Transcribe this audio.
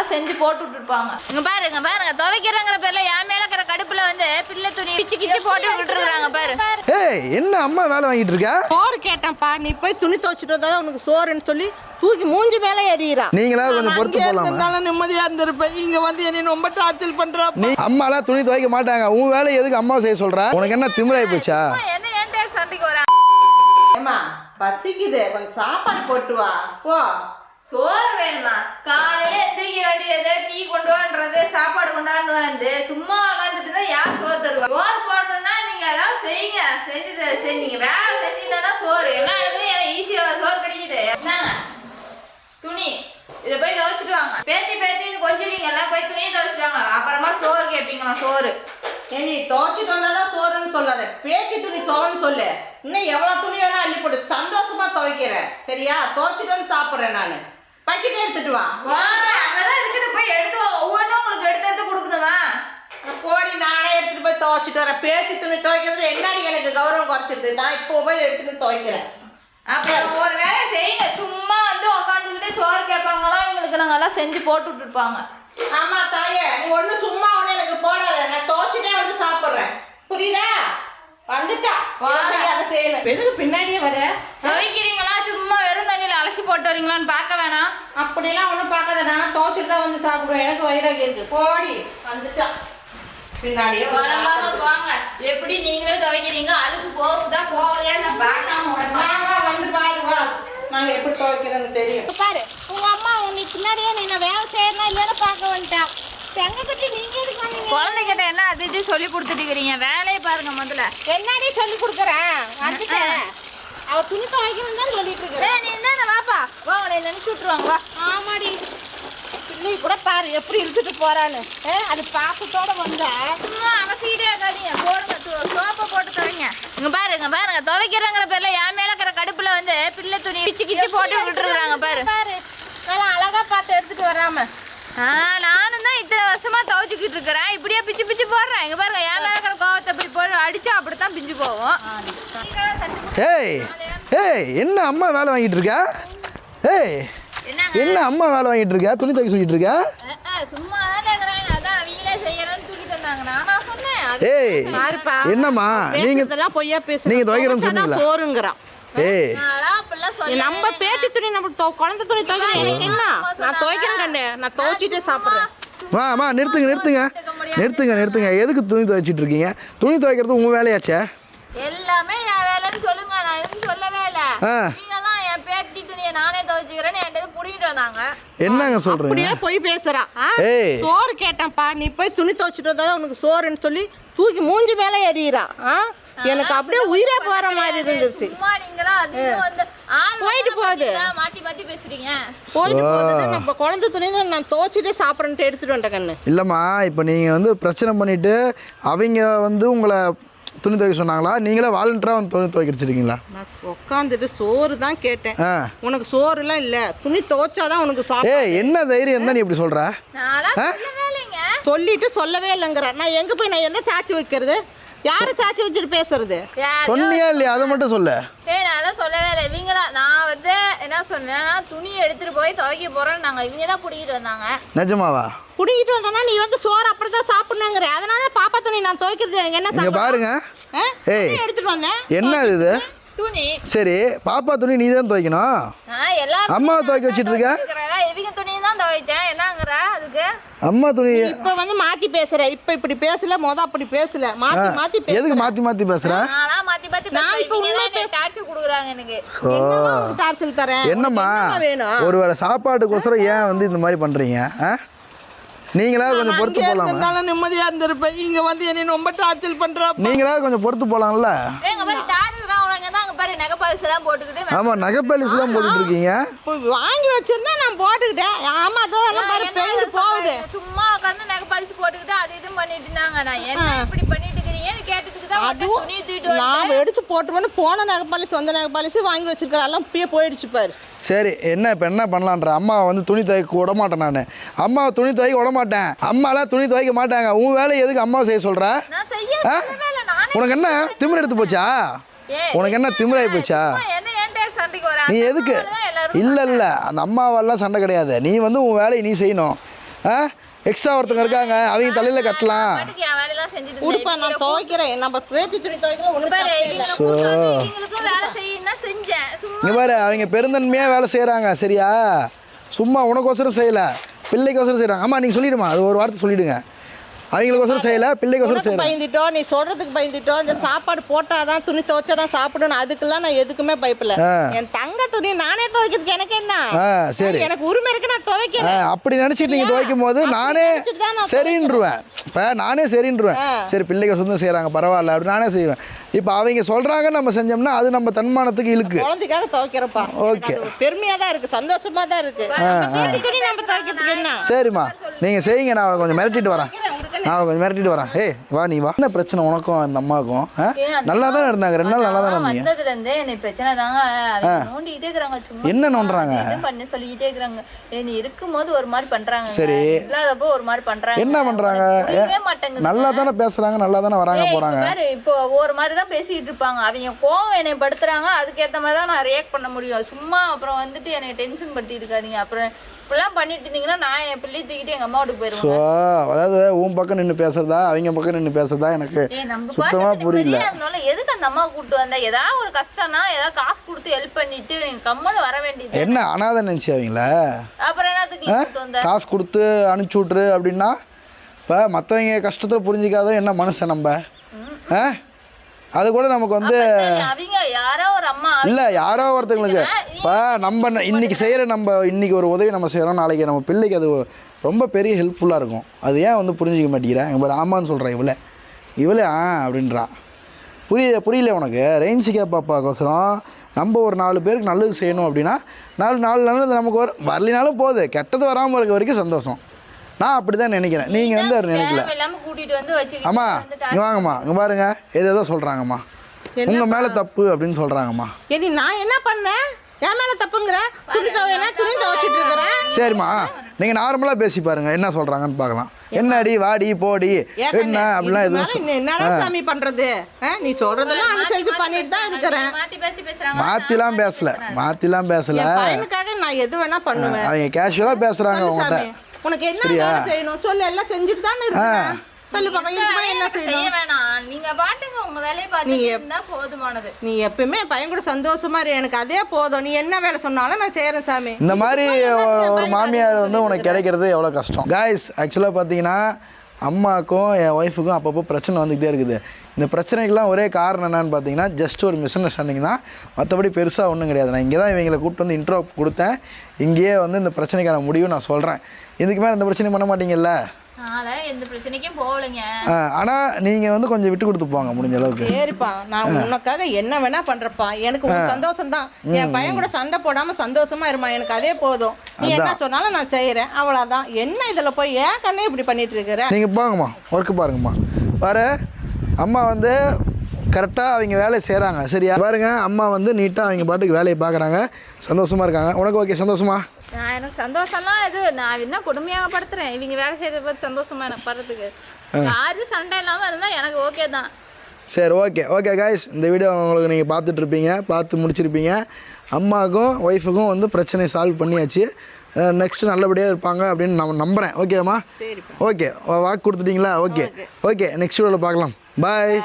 எல்லாம் செஞ்சு போட்டு விட்டுருப்பாங்க இங்க பாருங்க பாருங்க துவைக்கிறங்கிற பேர்ல என் மேல இருக்கிற கடுப்புல வந்து பிள்ளை துணி பிச்சு கிச்சு போட்டு விட்டுருக்காங்க பாரு. ஏய் என்ன அம்மா வேலை வாங்கிட்டு இருக்க? சோறு கேட்டேன்ப்பா நீ போய் துணி துவைச்சிட்டு வந்தா உனக்கு சோறுன்னு சொல்லி தூக்கி மூஞ்சி மேலே எறிகிறா நீங்களா கொஞ்சம் பொறுத்து போலாமா? நிம்மதியா இருந்திருப்பேன். இங்க வந்து என்னை ரொம்ப டார்ச்சல் பண்றா நீ அம்மாலாம் துணி துவைக்க மாட்டாங்க. உன் வேலை எதுக்கு அம்மா செய்ய சொல்ற? உனக்கு என்ன திமிராய் போச்சா? என்ன ஏன்டா சண்டைக்கு வரா? ஏமா பசிக்குது. கொஞ்சம் சாப்பாடு போட்டு வா. போ. சோறு வேணுமா? வேண்டியது டீ கொண்டு வான்றது சாப்பாடு கொண்டாந்து வந்து சும்மா உட்காந்துட்டு தான் யார் சோறு தருவா? சோறு போடணும்னா நீங்க ஏதாவது செய்யுங்க. செஞ்சு த- செஞ்சு நீங்க வேலை செஞ்சீங்கன்னா தான் சோறு. எல்லா இடத்துலயும் எனக்கு ஈஸியா சோறு கிடைக்குது. என்னங்க துணி. இதை போய் துவைச்சிட்டு வாங்க. பேத்தி பேத்தின்னு கொஞ்சம் நீங்க எல்லாம் போய் துணியை துவைச்சிட்டு வாங்க. அப்புறமா சோறு கேட்பீங்களா சோறு. ஏ நீ துவைச்சிட்டு வந்தாதான் சோறுன்னு சொல்லாத. பேத்தி துணி சோறுன்னு சொல்லு. இன்னும் எவ்வளவு துணி வேணா அள்ளி போட்டு சந்தோஷமா துவைக்கிறேன். சரியா? துவைச்சிட்டு வந்து சாப்பிட்றேன் நான். பக்கெட் எடுத்துட்டு வா வாங்க அங்கதான் இருக்குது போய் எடுத்து ஒவ்வொன்றும் உங்களுக்கு எடுத்து எடுத்து கொடுக்கணுமா? போடி நானே எடுத்துட்டு போய் துவைச்சிட்டு வரேன். பேத்தி துணி துவைக்கிறதுல என்னடி எனக்கு கௌரவம் குறைச்சிருக்கு? நான் இப்போ போய் எடுத்துட்டு துவைக்கிறேன். அப்புறம் ஒரு வேலை செய்யுங்க. சும்மா வந்து உட்காந்துக்கிட்டு சோறு கேட்பாங்களாம் இவங்களுக்கு நாங்கள் எல்லாம் செஞ்சு போட்டு விட்டுருப்பாங்க. ஆமா தாயே. நீ ஒண்ணு சும்மா ஒண்ணு எனக்கு போடாத. நான் துவைச்சிட்டே வந்து சாப்பிடுறேன். புரியுதா? வந்துட்டா. அதை செய்யணும் எதுக்கு பின்னாடியே வர? துவைக்கிறீங்களா? சும்மா வெறும் தண்ணியில் அலசி போட்டு வரீங்களான்னு பார்க்க வேணாம் அப்படிலாம் ஒண்ணும் பார்க்காத நான் துவைச்சிட்டு தான் வந்து சாப்பிடுவேன். எனக்கு வைராகி இருக்கு. போடி வந்துட்டா. பின்னாடியே. வாங்க. எப்படி நீங்களே துவைக்கிறீங்க அழுக்கு போகுதா? போகலையா? நான் பார்க்காம வந்து பாரு வா. நாங்க எப்படி துவைக்கிறோன்னு தெரியும். பாரு உங்க அம்மா உன்னை பின்னாடியே நீ நான் வேலை செய்யறனா இல்லைன்னு பார்க்க வந்துட்டா. தங்க கட்டி நீங்க எதுக்கு வந்தீங்க? குழந்தைகிட்ட என்ன அது இது சொல்லி கொடுத்துட்டு வேலையை பாருங்க முதல்ல. என்னடி சொல்லி கொடுக்குறேன் வந்துட்டேன் அவ துணி துவைக்கணும் தான் சொல்லிட்டு இருக்கிறேன் ஏய், நீ என்ன வாப்பா வா உன்னை நினைச்சு விட்டுருவாங்க வா ஆமாடி. பிள்ளை கூட பாரு எப்படி இழுத்துட்டு போறான்னு. ஏ, அது பாசத்தோட வந்தா அலசிக்கிட்டே இருக்காதீங்க போடுங்க சோப்பை போட்டு துவைங்க. இங்க பாருங்க பாருங்க துவைக்கிறங்கிற பேர்ல என் மேல இருக்கிற கடுப்புல வந்து பிள்ளை துணி பிச்சு கிச்சு போட்டு விட்டுருக்காங்க பாரு. பாரு. நல்லா அழகா பார்த்து எடுத்துட்டு வராம. நானும் தான் இத்தனை வருஷமா துவைச்சிக்கிட்டு இருக்கிறேன். இப்படியே பிச்சு பிச்சு போடுறேன். இங்க பாருங்க என் மேல இருக்கிற கோவத்தை இப்படி போட்டு அடிச்சா அப்படித்தான் பிஞ்சு புட்டு ஏய் ஏய் என்ன அம்மா வேலை வாங்கிட்டு இருக்க? ஏய் என்ன அம்மா வேலை வாங்கிட்டு இருக்க? துணி துவைக்க சொல்லிட்டு இருக்க? ஏய் என்னம்மா நீங்க பொய்யா பேசு நீங்க துவைக்கிறேன்னு சொன்னீங்களா? சோறுங்கிறான். ஏய். நம்ம பேத்தி துணி நம்ம துவ- குழந்தை துணி துவைக்கிறேன் எனக்கு என்ன? நான் துவைக்கிறேன் கண்ணு. நான் துவைச்சிட்டே சாப்பிடுறேன். மா அம்மா நிறுத்துங்க நிறுத்துங்க. நிறுத்துங்க நிறுத்துங்க. எதுக்கு துணி துவைச்சிட்டு இருக்கீங்க? துணி துவைக்கிறது உங்க வேலையாச்சே? எல்லாமே என் வேலைன்னு சொல்லுங்க. நான் எதுவும் சொல்லவே இல்ல. பேத்தி துணியை நானே துவைச்சுக்கிறேன்னு என்கிட்ட புடிங்கிட்டு வந்தாங்க. என்னங்க சொல்றீங்க? அப்படியே போய் பேசுறா. ஆ? ஏய். சோறு கேட்டேன்ப்பா. நீ போய் துணி துவைச்சிட்டு வந்தா உனக்கு சோறுன்னு சொல்லி தூக்கி மூஞ்சி மேலே எறிகிறா ஆ? எனக்கு அப்படியே உயிரே போற மாதிரி இருந்துச்சு சும்மா நீங்களா அது இதுவும் வந்து ஆள் போயிட்டு போகுது. மாத்தி மாத்தி பேசுறீங்க. போயிட்டு போகுது நம்ம குழந்தை துணி தான் நான் துவைச்சிட்டே சாப்பிட்றேன்ட்டு எடுத்துட்டு வந்துட்டேன் கண்ணு. இல்லைம்மா இப்போ நீங்கள் வந்து பிரச்சனை பண்ணிவிட்டு அவங்க வந்து உங்களை துணி துவைக்க சொன்னாங்களா? நீங்களே வாலண்டராக வந்து துணி துவைக்க வச்சிருக்கீங்களா நான் உட்காந்துட்டு சோறு தான் கேட்டேன். ஆ. உனக்கு சோறுலாம் இல்லை. துணி துவைச்சாதான் உனக்கு சாப்பிட ஏய் என்ன தைரியம் இருந்தா நீ இப்படி சொல்கிற சொல்லிட்டு சொல்லவே இல்லைங்கிற. நான் எங்க போய் நான் என்ன சாட்சி வைக்கிறது? யாரை சாட்சி வச்சுட்டு பேசுறது? யார் சொன்னியா இல்லையா? அதை மட்டும் சொல்லு. ஏய் நான் அதெல்லாம் சொல்லவே இல்லை. இவங்களா நான் வந்து என்ன சொன்னேன்னா துணி எடுத்துட்டு போய் துவைக்க போறேன்னு நாங்க இவங்க தான் பிடிக்கிட்டு வந்தாங்க. நிஜமாவா? குடிக்கிட்டு வந்தனா நீ வந்து சோறு அப்படி தான் சாப்பிடணுங்கிற. அதனால பாப்பா துணி நான் துவைக்கிறது எனக்கு என்ன இங்கே சங்கடம்? பாருங்க. ஆ? ஏய். துணி எடுத்துட்டு வந்தேன். என்ன இது? துணி. சரி பாப்பா துணி நீ தான் துவைக்கணும்? நான் எல்லாரும் அம்மாவை துவைக்க வச்சிட்டு இருக்க? இவங்க துணியை தான் துவைச்சேன். என்னங்கிற அதுக்கு? அம்மா துணி இப்ப வந்து மாத்தி பேசுற. இப்ப இப்படி பேசல மொத அப்படி பேசல. மாத்தி மாத்தி பேச எதுக்கு மாற்றி மாற்றி பேசுற? நானா மாத்தி மாத்தி நான். இப்ப உண்மை டார்ச்சர் கொடுக்குறாங்க எனக்கு. ஸோ டார்ச்சல் தரேன்? வேணும்? ஒருவேளை சாப்பாட்டுக்கோசரம் ஏன் வந்து இந்த மாதிரி பண்ணுறீங்க ஆ? நீங்களா கொஞ்சம் பொறுத்து போகலாமா இருந்தாலும் நிம்மதியா இருந்திருப்பேன். இங்க வந்து என்னை ரொம்ப டார்ச்சல் பண்றா. நீங்களா கொஞ்சம் பொறுத்து போகலாம்ல எங்க பாரு டார்ச்சர் அவங்க தான் நகை பாலிஸ் எல்லாம் போட்டுக்கிட்டு ஆமாம் நகைப்பாலிஸ்லாம் போட்டுட்டு இருக்கீங்க? இப்போ வாங்கி வச்சிருந்தா நான் போட்டுக்கிட்டேன். ஆமா அதெல்லாம் பாரு பெயிண்ட் போகுது. சும்மா உட்காந்து நகை பாலிஸ் போட்டுக்கிட்டு அது இது பண்ணிட்டு இருந்தாங்க. நான் என்ன இப்படி பண்ணிட்டு இருக்கிறீங்கன்னு கேட்டதுக்கு தான் அதுவும் நான் எடுத்து போட்டு வந்து போன நகைப்பாலிஸ் வந்த நகைப்பாலிஸ் வாங்கி வச்சிருக்கிறேன் எல்லாம் இப்பயே போயிடுச்சு பாரு. சரி என்ன இப்போ என்ன பண்ணலான்ற அம்மாவை வந்து துணி துவைக்க விட மாட்டேன் நான். அம்மாவை துணி துவைக்க விட மாட்டேன். அம்மாலாம் துணி துவைக்க மாட்டாங்க. உன் வேலையை எதுக்கு அம்மா செய்ய சொல்கிற உனக்கு என்ன? திமிர் எடுத்து போச்சா? உனக்கு என்ன திமிராகி போச்சா சும்மா என்ன ஏன்டா சண்டைக்கு வர? நீ எதுக்கு? இல்லை இல்லை அந்த அம்மாவெல்லாம் சண்டை கிடையாது. நீ வந்து உன் வேலையை நீ செய்யணும். ஆ? எக்ஸ்ட்ரா ஒருத்தங்க இருக்காங்க. அவங்க தலையில் கட்டலாம். உடுப்பா. நான் துவைக்கிறேன். நம்ம பேத்தி துணி பாரு அவங்க பெருந்தன்மையாக வேலை செய்கிறாங்க சரியா? சும்மா உனக்கோசரம் செய்யலை பிள்ளைக்கோசரம் செய்கிறாங்க ஆமாம் நீங்கள் சொல்லிடுமா அது ஒரு வார்த்தை சொல்லிவிடுங்க அவங்களுக்கோசரம் செய்யலை பிள்ளைக்கோசரம் உனக்கு செய்கிறாங்க பயந்துட்டோ நீ சொல்றதுக்கு பயந்துட்டோ இந்த சாப்பாடு போட்டாதான் துணி துவைச்சாதான் சாப்பிடணும். அதுக்கெல்லாம் நான் எதுக்குமே பயப்படல. ஆ. என் தங்க துணி நானே துவைக்கிறதுக்கு எனக்கு என்ன? ஆ சரி. எனக்கு உரிமை இருக்கு நான் துவைக்கிறேன் அப்படி நினச்சிட்டு நீங்கள் துவைக்கும் போது நானே சரின்றுவேன். இப்போ நானே சரின்றுவேன். சரி பிள்ளைங்க சொந்தம் செய்கிறாங்க பரவாயில்ல அப்படி நானே செய்வேன். இப்போ அவங்க சொல்கிறாங்க நம்ம செஞ்சோம்னா அது நம்ம தன்மானத்துக்கு இழுக்கு. குழந்தைக்காக துவைக்கிறப்பா ஓகே. பெருமையா தான் இருக்கு சந்தோஷமா தான் இருக்கு. பேத்தி துணி நம்ம துவைக்கிறதுக்கு என்ன? சரிம்மா. நீங்கள் செய்யுங்க நான் கொஞ்சம் மிரட்டிட்டு வரேன். நான் கொஞ்சம் மிரட்டிட்டு வரேன். ஏய் வா நீ வா. என்ன பிரச்சனை உனக்கும் அந்த அம்மாவுக்கும்? ஆ? நல்லா தானே இருந்தாங்க? ரெண்டு நாள் நல்லா தானே இருந்தீங்க? பிரச்சனை தாங்க. இருக்கிறாங்க சும்மா என்ன நோண்டுறாங்க? பண்ணி சொல்லிக்கிட்டே இருக்கிறாங்க. நீ இருக்கும்போது ஒரு மாதிரி பண்றாங்க. சரி. இல்லாதப்போ ஒரு மாதிரி பண்றாங்க. என்ன பண்றாங்க? நல்லா தானே பேசுகிறாங்க நல்லா தானே வராங்க ஏய், போகிறாங்க இப்ப ஒரு மாதிரி தான் பேசிக்கிட்டு இருப்பாங்க. அவங்க கோவம் என்னை படுத்துறாங்க. அதுக்கேத்த மாதிரி தான் நான் ரியாக்ட் பண்ண முடியும். சும்மா அப்புறம் வந்துட்டு என்னை டென்ஷன் படுத்திட்டு இருக்காதீங்க. அப்புறம் இப்படிலாம் பண்ணிட்டு இருந்தீங்கன்னா நான் என் பிள்ளை தூக்கிட்டு எங்க அம்மா வீட்டுக்கு ஸோ போயிருவேன் அதாவது உன் பக்கம் நின்று பேசுறதா அவங்க பக்கம் நின்று பேசுறதா எனக்கு சுத்தமாக புரியல. எதுக்கு அந்த அம்மா கூட்டு வந்தா? ஏதாவது ஒரு கஷ்டம்னா ஏதாவது காசு கொடுத்து ஹெல்ப் பண்ணிட்டு வர வேண்டியது என்ன அனாதை நினச்சி அவங்கள அப்புறம் என்னத்துக்கு காசு கொடுத்து அனுப்பிச்சி விட்ரு அப்படின்னா இப்போ மற்றவங்க கஷ்டத்தை புரிஞ்சிக்காத என்ன மனுஷன் நம்ம? ஆ? அது கூட நமக்கு வந்து இல்லை யாரோ ஒருத்தங்களுக்கு இப்போ நம்ம இன்னைக்கு செய்கிற நம்ம இன்னைக்கு ஒரு உதவி நம்ம செய்கிறோம் நாளைக்கு நம்ம பிள்ளைக்கு அது ரொம்ப பெரிய ஹெல்ப்ஃபுல்லாக இருக்கும். அது ஏன் வந்து புரிஞ்சிக்க மாட்டேங்கிறேன்? இப்போ ஆமான்னு சொல்கிறேன் இவளே. இவளே ஆ அப்படின்றா. புரிய புரியல உனக்கு. ரெயின்சிக்கா பாப்பாக்கோசரம் நம்ம ஒரு நாலு பேருக்கு நல்லது செய்யணும் அப்படின்னா நாலு நாலு நல்லது நமக்கு வர வரலினாலும் போகுது கெட்டது வராமல் இருக்க வரைக்கும் சந்தோஷம். நான் அப்படி தான் நினைக்கிறேன் நீங்கள் வந்து அது நினைக்கல. அம்மா இங்கே வாங்கம்மா. இங்கே பாருங்க. ஏதேதோ சொல்கிறாங்கம்மா உங்கள் மேலே தப்பு அப்படின்னு சொல்கிறாங்கம்மா நான் என்ன பண்ணேன்? என் மேல தப்புங்கிற? துணி துவைனா துணி துவைச்சிட்டு இருக்கிறேன் சரிம்மா. நீங்கள் நார்மலாக பேசி பாருங்க. என்ன சொல்கிறாங்கன்னு பார்க்கலாம். என்னடி வாடி போடி. என்ன அப்படிலாம் எதுவும் என்னடா சாமி பண்றது? ஆ, நீ சொல்றதெல்லாம் அனுசரிச்சு பண்ணிட்டு தான் இருக்கிறேன். மாத்தி பேசி பேசுறாங்க. மாற்றிலாம் பேசல. மாற்றிலாம் பேசல. என் பையனுக்காக நான் எது வேணா பண்ணுவேன். அவங்க கேஷுவலாக பேசுகிறாங்க உங்கள்கிட்ட சாமி. உனக்கு என்ன செய்யணும்? சொல்லு எல்லாம் செஞ்சுட்டு தானே இருக்கிறேன். சொல்லு இதுக்கு மேல என்ன செய்ய செய்யணும்? வேணாம். நீங்க பாட்டுங்க உங்க வேலையை பார்த்துட்டு இருந்தா போதுமானது. நீ எப்பயுமே பையன் கூட சந்தோஷமா இரு எனக்கு அதே போதும். நீ என்ன வேலை சொன்னாலும் நான் செய்யறேன் சாமி. இந்த மாதிரி ஒரு- மாமியார் வந்து உனக்கு கிடைக்கிறது எவ்வளோ கஷ்டம்? காய்ஸ் ஆக்சுவலாக பார்த்தீங்கன்னா அம்மாக்கும் என் ஒய்ஃபுக்கும் அப்பப்போ பிரச்சனை வந்துக்கிட்டே இருக்குது. இந்த பிரச்சனைக்கெல்லாம் ஒரே காரணம் என்னன்னு பார்த்தீங்கன்னா ஜஸ்ட் ஒரு மிஸ் அண்டர்ஸ்டாண்டிங் தான். மற்றபடி பெருசாக ஒன்றும் கிடையாது. நான் இங்கே தான் இவங்களை கூப்பிட்டு வந்து இன்ட்ரோ கொடுத்தேன். இங்கேயே வந்து இந்த பிரச்சனைக்கான முடிவு நான் சொல்கிறேன் இதுக்கு மேலே இந்த பிரச்சனை பண்ண மாட்டீங்கல்ல? எந்த பிரச்சனைக்கும் போகலைங்க. ஆனால் நீங்கள் வந்து கொஞ்சம் விட்டு கொடுத்து போங்க முடிஞ்ச அளவுக்கு. சரிப்பா. நான் உனக்காக என்ன வேணா பண்றப்பா. எனக்கு ஒரு சந்தோஷம் தான் என் பையன் கூட சண்டை போடாம சந்தோஷமா இருமா? எனக்கு அதே போதும். நீ என்ன சொன்னாலும் நான் செய்யறேன் அவ்வளவுதான். என்ன இதுல போய் ஏன் கண்ணே இப்படி பண்ணிட்டு இருக்கிற? நீங்கள் போங்கம்மா. ஒர்க்கு பாருங்கம்மா. வர அம்மா வந்து கரெக்டாக அவங்க வேலையை செய்கிறாங்க சரியா? பாருங்க அம்மா வந்து நீட்டாக அவங்க பாட்டுக்கு வேலையை பார்க்குறாங்க. சந்தோஷமாக இருக்காங்க. உனக்கு ஓகே சந்தோஷமா? நான் எனக்கு சந்தோஷம்லாம் இது நான் என்ன கொடுமையாக படுத்துறேன். இவங்க வேலை செய்யறத பார்த்து சந்தோஷமா எனக்கு படுறதுக்கு. யாரு சண்டை இல்லாம இருந்தா எனக்கு ஓகே தான். சரி ஓகே ஓகே காய்ஸ் இந்த வீடியோ உங்களுக்கு நீங்கள் பார்த்துட்டு இருப்பீங்க. பார்த்து முடிச்சிருப்பீங்க. அம்மாவுக்கும் ஒய்ஃபுக்கும் வந்து பிரச்சனையை சால்வ் பண்ணியாச்சு. நெக்ஸ்ட் நல்லபடியாக இருப்பாங்க அப்படின்னு நான் நம்புகிறேன் ஓகேம்மா ஓகே வாக்கு கொடுத்துட்டீங்களா? ஓகே. ஓகே நெக்ஸ்ட் வீடியோவில் பார்க்கலாம். பாய்